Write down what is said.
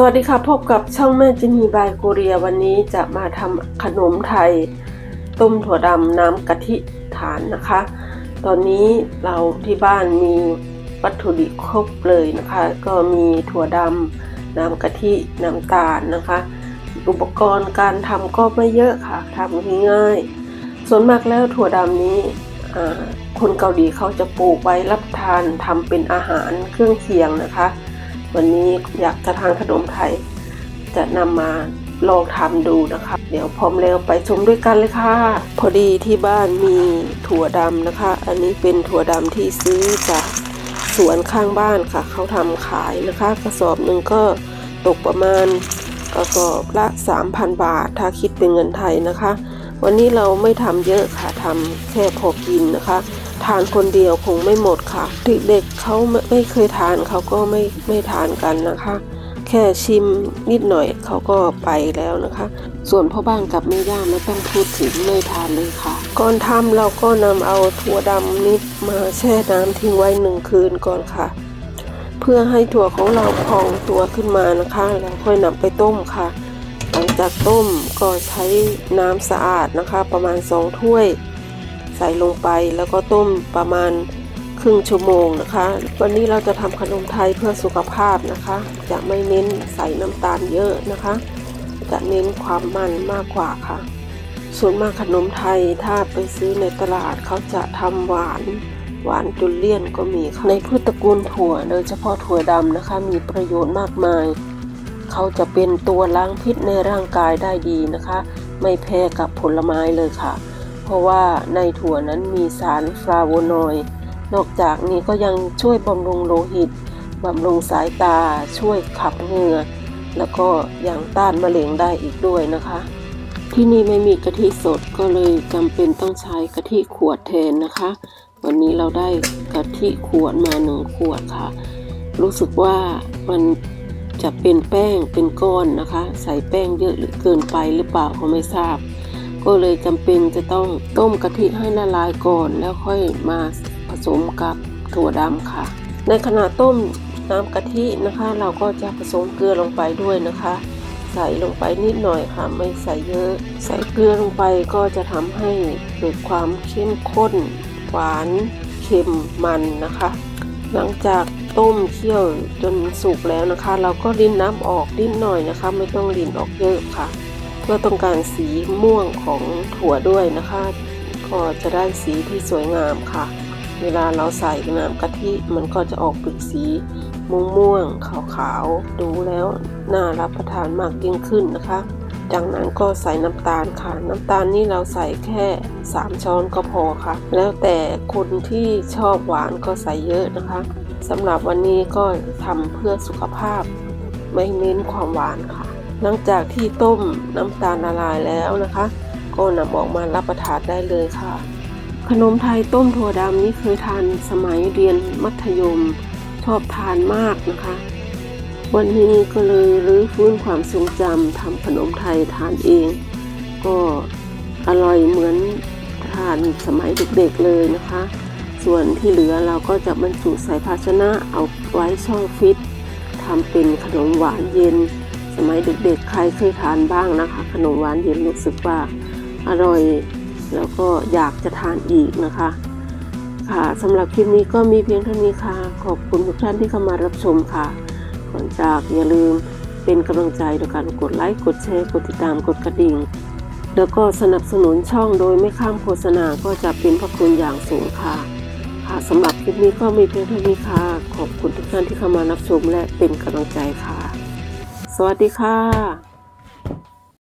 สวัสดีค่ะ พบกับช่องแม่จินีบายโกเรียวันนี้จะมาทำขนมไทย ต้มถั่วดำน้ำกะทิฐานนะคะ ตอนนี้เราที่บ้านมีวัตถุดิบครบเลยนะคะ ก็มีถั่วดำน้ำกะทิน้ำตาลนะคะ อุปกรณ์การทำก็ไม่เยอะค่ะทำง่ายๆส่วนมากแล้วถั่วดำนี้คนเกาหลีเขาจะปลูกไว้รับทานทำเป็นอาหารเครื่องเคียงนะคะ วันนี้อยากจะทานขนมไทย จะนำมาลองทำดูนะคะ เดี๋ยวพร้อมแล้วไปชมด้วยกันเลยค่ะ พอดีที่บ้านมีถั่วดำนะคะ อันนี้เป็นถั่วดำที่ซื้อจากสวนข้างบ้านค่ะ เขาทำขายนะคะ กระสอบหนึ่งก็ตกประมาณกระสอบละ 3,000 บาท ถ้าคิดเป็นเงินไทยนะคะ วันนี้เราไม่ทำเยอะค่ะทำแค่พอกินนะคะ ทานคนเดียวคงไม่หมดค่ะเด็กๆเขาไม่ไม่เคยทานเขาก็ไม่ไม่ทานกันนะคะ แค่ชิมนิดหน่อยเขาก็ไปแล้วนะคะ ส่วนพ่อบ้านกับแม่ย่าไม่ต้องพูดถึงไม่ทานเลยค่ะ ก่อนทำเราก็นำเอาถั่วดำนิดมาแช่น้ำทิ้งไว้หนึ่งคืนก่อนค่ะ เพื่อให้ถั่วของเราพองตัวขึ้นมานะคะ แล้วค่อยนำไปต้มค่ะ ลังจากต้มก็ใช้น้ำสะอาดนะคะ ประมาณ 2 ถ้วย ใส่ลงไปแล้วก็ต้มประมาณครึ่งชั่วโมงนะคะ วันนี้เราจะทำขนมไทยเพื่อสุขภาพนะคะ จะไม่เน้นใส่น้ำตาลเยอะนะคะ จะเน้นความมันมากกว่าค่ะ ส่วนมากขนมไทยถ้าไปซื้อในตลาดเขาจะทำหวานหวานจนเลี่ยนก็มีค่ะในพืชตระกูลถั่วโดยเฉพาะถั่วดำนะคะ มีประโยชน์มากมาย เขาจะเป็นตัวล้างพิษในร่างกายได้ดีนะคะ ไม่แพ้กับผลไม้เลยค่ะ เพราะว่าในถั่วนั้นมีสารฟลาโวนอยด์นอกจากนี้ก็ยังช่วยบำรุงโลหิตบำรุงสายตาช่วยขับเหงื่อแล้วก็ยังต้านมะเร็งได้อีกด้วยนะคะ ที่นี่ไม่มีกะทิสดก็เลยจำเป็นต้องใช้กะทิขวดแทนนะคะ วันนี้เราได้กะทิขวดมาหนึ่งขวดค่ะ รู้สึกว่ามัน จะเป็นแป้งเป็นก้อนนะคะ ใส่แป้งเยอะหรือเกินไปหรือเปล่าก็ไม่ทราบ ก็เลยจำเป็นจะต้องต้มกะทิให้ละลายก่อน แล้วค่อยมาผสมกับถั่วดำค่ะ ในขณะต้มน้ำกะทินะคะ เราก็จะผสมเกลือลงไปด้วยนะคะ ใส่ลงไปนิดหน่อยค่ะ ไม่ใส่เยอะ ใส่เกลือลงไปก็จะทำให้เกิดความเข้มข้น หวานเค็มมันนะคะ หลังจาก ต้มเคี่ยวจนสุกแล้วนะคะ เราก็รินน้ำออกนิดหน่อยนะคะ ไม่ต้องรินออกเยอะค่ะ เพื่อต้องการสีม่วงของถั่วด้วยนะคะ ก็จะได้สีที่สวยงามค่ะ เวลาเราใส่น้ำกะทิมันก็จะออกเป็นสีม่วงม่วงๆขาวๆดูแล้วน่ารับประทานมากยิ่งขึ้นนะคะ จากนั้นก็ใส่น้ำตาลค่ะ น้ำตาลนี่เราใส่แค่ 3 ช้อนก็พอค่ะ แล้วแต่คนที่ชอบหวานก็ใส่เยอะนะคะ สำหรับวันนี้ก็ทำเพื่อสุขภาพ ไม่เน้นความหวานค่ะ หลังจากที่ต้มน้ำตาลละลายแล้วนะคะ ก็นำออกมารับประทานได้เลยค่ะ ขนมไทยต้มถั่วดำนี่เคยทานสมัยเรียนมัธยม ชอบทานมากนะคะ วันนี้ก็เลยรื้อฟื้นความทรงจำทำขนมไทยทานเอง ก็อร่อยเหมือนทานสมัยเด็กๆเลยนะคะ ส่วนที่เหลือเราก็จะบรรจุใส่ภาชนะเอาไว้ช่องฟิตทำเป็นขนมหวานเย็น สมัยเด็กๆใครเคยทานบ้างนะคะ ขนมหวานเย็นรู้สึกว่าอร่อยแล้วก็อยากจะทานอีกนะคะ ค่ะสำหรับคลิปนี้ก็มีเพียงเท่านี้ค่ะ ขอบคุณทุกท่านที่เข้ามารับชมค่ะ ก่อนจากอย่าลืมเป็นกำลังใจโดยการกดไลค์ กดแชร์ กดติดตาม กดกระดิ่ง แล้วก็สนับสนุนช่องโดยไม่ข้ามโฆษณาก็จะเป็นพระคุณอย่างสูงค่ะ ค่ะสำหรับคลิปนี้ก็มีเพียงเท่านี้ค่ะ ขอบคุณทุกท่านที่เข้ามารับชมและเป็นกำลังใจค่ะ สวัสดีค่ะ